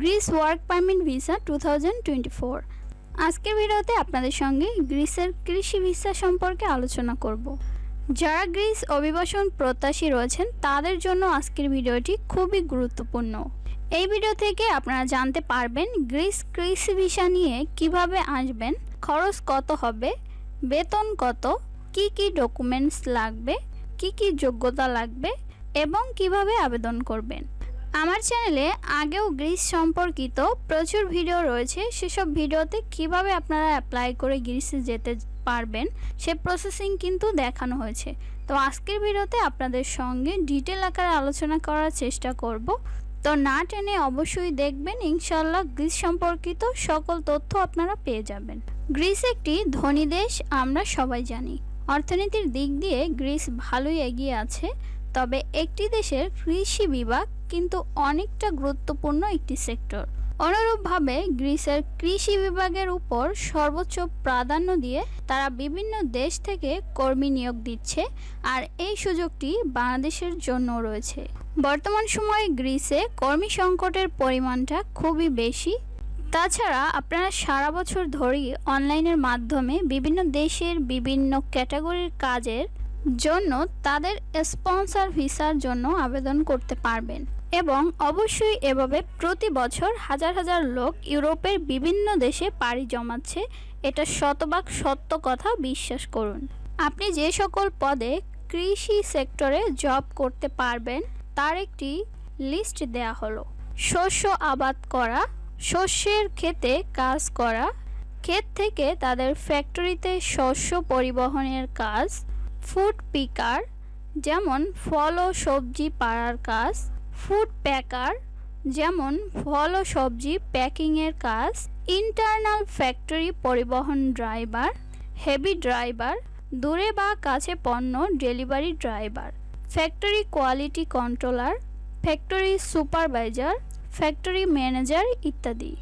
Greece work permit visa to আজকের ভিডিওতে আপনাদের সঙ্গে গ্রিসের কৃষি ভিসা সম্পর্কে আলোচনা করব। যারা গ্রিস অভিবাসন প্রত্যাশী রয়েছেন, তাদের জন্য আজকের ভিডিওটি খুবই গুরুত্বপূর্ণ। এই ভিডিও থেকে আপনারা জানতে পারবেন গ্রিস কৃষি ভিসা নিয়ে কীভাবে আসবেন, খরচ কত হবে, বেতন কত, কি কি ডকুমেন্টস লাগবে, কি কি যোগ্যতা লাগবে, এবং কীভাবে আবেদন করবেন। আমার চ্যানেলে আগেও গ্রিস সম্পর্কিত প্রচুর ভিডিও রয়েছে। সেসব ভিডিওতে কীভাবে আপনারা অ্যাপ্লাই করে গ্রিসে যেতে পারবেন, সে প্রসেসিং কিন্তু দেখানো হয়েছে। তো আজকের ভিডিওতে আপনাদের সঙ্গে ডিটেল আকারে আলোচনা করার চেষ্টা করব। তো না টেনে অবশ্যই দেখবেন ইনশাল্লাহ গ্রিস সম্পর্কিত সকল তথ্য আপনারা পেয়ে যাবেন। গ্রিস একটি ধনী দেশ, আমরা সবাই জানি। অর্থনীতির দিক দিয়ে গ্রিস ভালোই এগিয়ে আছে, তবে একটি দেশের কৃষি বিভাগ কিন্তু অনেকটা গুরুত্বপূর্ণ একটি সেক্টর। অনুরূপভাবে গ্রিসের কৃষি বিভাগের উপর সর্বোচ্চ প্রাধান্য দিয়ে তারা বিভিন্ন দেশ থেকে কর্মী নিয়োগ দিচ্ছে আর এই সুযোগটি বাংলাদেশের জন্য রয়েছে। বর্তমান সময়ে গ্রিসে কর্মী সংকটের পরিমাণটা খুবই বেশি। তাছাড়া আপনারা সারা বছর ধরেই অনলাইনের মাধ্যমে বিভিন্ন দেশের বিভিন্ন ক্যাটাগরির কাজের জন্য তাদের স্পন্সর ভিসার জন্য আবেদন করতে পারবেন। এবং অবশ্যই এভাবে প্রতি বছর হাজার হাজার লোক ইউরোপের বিভিন্ন দেশে পাড়ি জমাচ্ছে, এটা শতভাগ সত্য কথা, বিশ্বাস করুন। আপনি যে সকল পদে কৃষি সেক্টরে জব করতে পারবেন, তার একটি লিস্ট দেয়া হলো। শস্য আবাদ করা, শস্যের ক্ষেতে কাজ করা, ক্ষেত থেকে তাদের ফ্যাক্টরিতে শস্য পরিবহনের কাজ, ফুড পিকার, যেমন ফল ও সবজি পাড়ার কাজ ফুড প্যাকার, যেমন ফল ও সবজি প্যাকিংয়ের কাজ, ইন্টারনাল ফ্যাক্টরি পরিবহন ড্রাইভার, হেভি ড্রাইভার, দূরে বা কাছে পণ্য delivery driver, factory quality controller, factory supervisor, factory manager ইত্যাদি।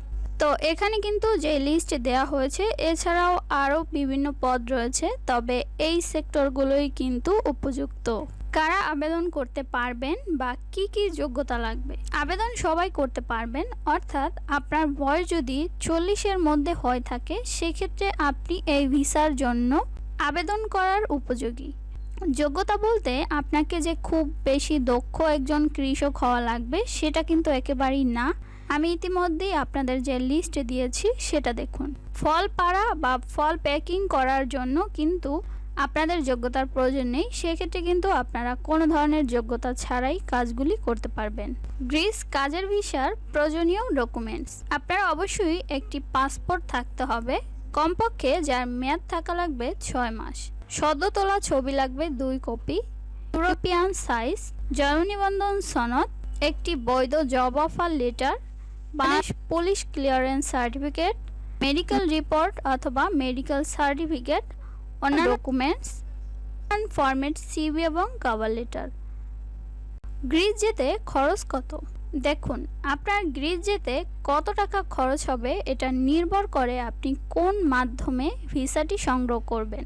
তো এখানে কিন্তু যে লিস্ট দেওয়া হয়েছে, এছাড়াও আরও বিভিন্ন পদ রয়েছে, তবে এই সেক্টরগুলোই কিন্তু উপযুক্ত। কারা আবেদন করতে পারবেন বা কি কি যোগ্যতা লাগবে? আবেদন সবাই করতে পারবেন, অর্থাৎ আপনার বয়স যদি চল্লিশের মধ্যে হয়ে থাকে, সেক্ষেত্রে আপনি এই ভিসার জন্য আবেদন করার উপযোগী। যোগ্যতা বলতে আপনাকে যে খুব বেশি দক্ষ একজন কৃষক হওয়া লাগবে, সেটা কিন্তু একেবারেই না। আমি ইতিমধ্যেই আপনাদের যে লিস্ট দিয়েছি, সেটা দেখুন। ফল পাড়া বা ফল প্যাকিং করার জন্য কিন্তু আপনাদের যোগ্যতার প্রয়োজন নেই, সেক্ষেত্রে কিন্তু আপনারা কোনো ধরনের যোগ্যতা ছাড়াই কাজগুলি করতে পারবেন। গ্রিস কাজের ভিসার প্রয়োজনীয় ডকুমেন্টস। আপনার অবশ্যই একটি পাসপোর্ট থাকতে হবে, কমপক্ষে যার মেয়াদ থাকা লাগবে ছয় মাস। সদ্য তোলা ছবি লাগবে দুই কপি, ইউরোপিয়ান সাইজ জন্ম নিবন্ধন সনদ, একটি বৈধ জব অফার লেটার বাস police clearance certificate, medical report অথবা মেডিকেল সার্টিফিকেট অন্যান্য ডকুমেন্টস ফরম্যাট সিভি এবং কভার লেটার গ্রিস যেতে খরচ কত? দেখুন, আপনার গ্রিস যেতে কত টাকা খরচ হবে এটা নির্ভর করে আপনি কোন মাধ্যমে ভিসাটি সংগ্রহ করবেন।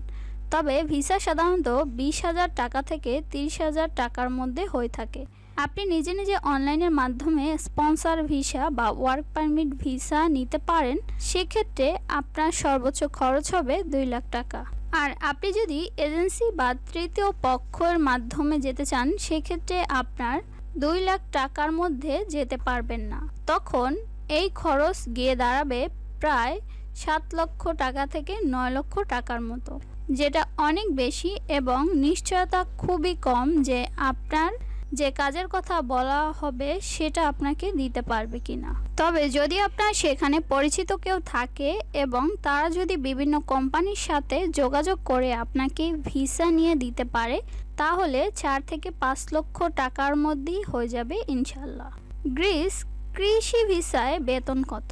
তবে ভিসা সাধারণত বিশ হাজার টাকা থেকে তিরিশ হাজার টাকার মধ্যে হয়ে থাকে। আপনি নিজে নিজে অনলাইনের মাধ্যমে স্পন্সর ভিসা বা ওয়ার্ক পারমিট ভিসা নিতে পারেন। সেক্ষেত্রে আপনার সর্বোচ্চ খরচ হবে দুই লাখ টাকা। আর আপনি যদি এজেন্সি বা তৃতীয় পক্ষের মাধ্যমে যেতে চান, সেক্ষেত্রে আপনার দুই লাখ টাকার মধ্যে যেতে পারবেন না। তখন এই খরচ গিয়ে দাঁড়াবে প্রায় সাত লক্ষ টাকা থেকে নয় লক্ষ টাকার মতো, যেটা অনেক বেশি এবং নিশ্চয়তা খুবই কম যে আপনার যে কাজের কথা বলা হবে সেটা আপনাকে দিতে পারবে কিনা। তবে যদি আপনার সেখানে পরিচিত কেউ থাকে এবং তারা যদি বিভিন্ন কোম্পানির সাথে যোগাযোগ করে আপনাকে ভিসা নিয়ে দিতে পারে, তাহলে চার থেকে পাঁচ লক্ষ টাকার মধ্যেই হয়ে যাবে ইনশাল্লাহ গ্রিস কৃষি ভিসায় বেতন কত?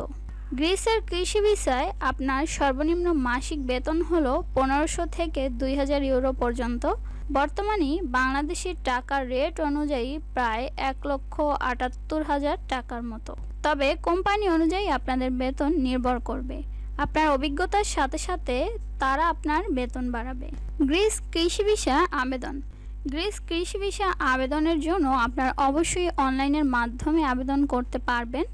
গ্রিসের কৃষি ভিসায় আপনার সর্বনিম্ন মাসিক বেতন হলো পনেরোশো থেকে দুই হাজার ইউরো পর্যন্ত। বর্তমানে বাংলাদেশের টাকার রেট অনুযায়ী প্রায় এক লক্ষ আটাত্তর হাজার টাকার মতো। তবে কোম্পানি অনুযায়ী আপনাদের বেতন নির্ভর করবে। আপনার অভিজ্ঞতার সাথে সাথে তারা আপনার বেতন বাড়াবে। গ্রিস কৃষি ভিসা আবেদন। গ্রিস কৃষি ভিসা আবেদনের জন্য আপনার অবশ্যই অনলাইনের মাধ্যমে আবেদন করতে পারবেন।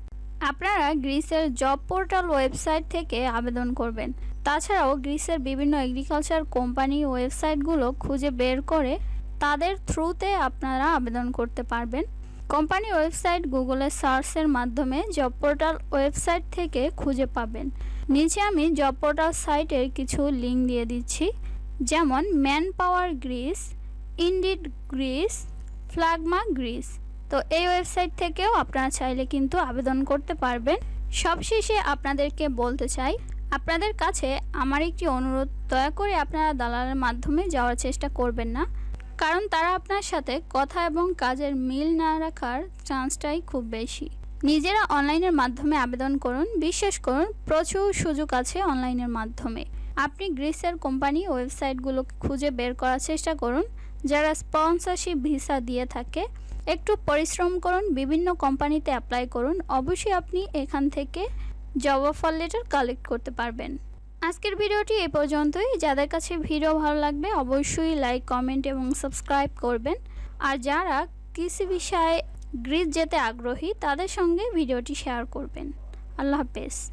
আপনারা গ্রিসের জব পোর্টাল ওয়েবসাইট থেকে আবেদন করবেন। তাছাড়াও গ্রিসের বিভিন্ন এগ্রিকালচার কোম্পানি ওয়েবসাইটগুলো খুঁজে বের করে তাদের থ্রুতে আপনারা আবেদন করতে পারবেন। কোম্পানি ওয়েবসাইট গুগলে সার্চের মাধ্যমে জব পোর্টাল ওয়েবসাইট থেকে খুঁজে পাবেন। নিচে আমি জব পোর্টাল সাইটের কিছু লিঙ্ক দিয়ে দিচ্ছি। যেমন manpower Greece Indeed Greece ফ্ল্যাগমা গ্রিস তো এই ওয়েবসাইট থেকেও আপনারা চাইলে কিন্তু আবেদন করতে পারবেন। সবশেষে আপনাদেরকে বলতে চাই আপনাদের কাছে আমার একটি অনুরোধ, দয়া করে আপনারা দালালের মাধ্যমে যাওয়ার চেষ্টা করবেন না। কারণ তারা আপনার সাথে কথা এবং কাজের মিল না রাখার চান্সটাই খুব বেশি। নিজেরা অনলাইনের মাধ্যমে আবেদন করুন। বিশ্বাস করুন, প্রচুর সুযোগ আছে অনলাইনের মাধ্যমে। আপনি গ্রিসের কোম্পানি ওয়েবসাইটগুলো খুঁজে বের করার চেষ্টা করুন, যারা স্পন্সরশিপ ভিসা দিয়ে থাকে। একটু পরিশ্রম করুন, বিভিন্ন কোম্পানিতে অ্যাপ্লাই করুন। অবশ্যই আপনি এখান থেকে জব অফার লেটার কালেক্ট করতে পারবেন। আজকের ভিডিওটি এ পর্যন্তই। যাদের কাছে ভিডিও ভালো লাগবে, অবশ্যই লাইক কমেন্ট এবং সাবস্ক্রাইব করবেন। আর যারা কৃষি বিষয়ে গ্রিস যেতে আগ্রহী, তাদের সঙ্গে ভিডিওটি শেয়ার করবেন। আল্লাহ হাফেজ।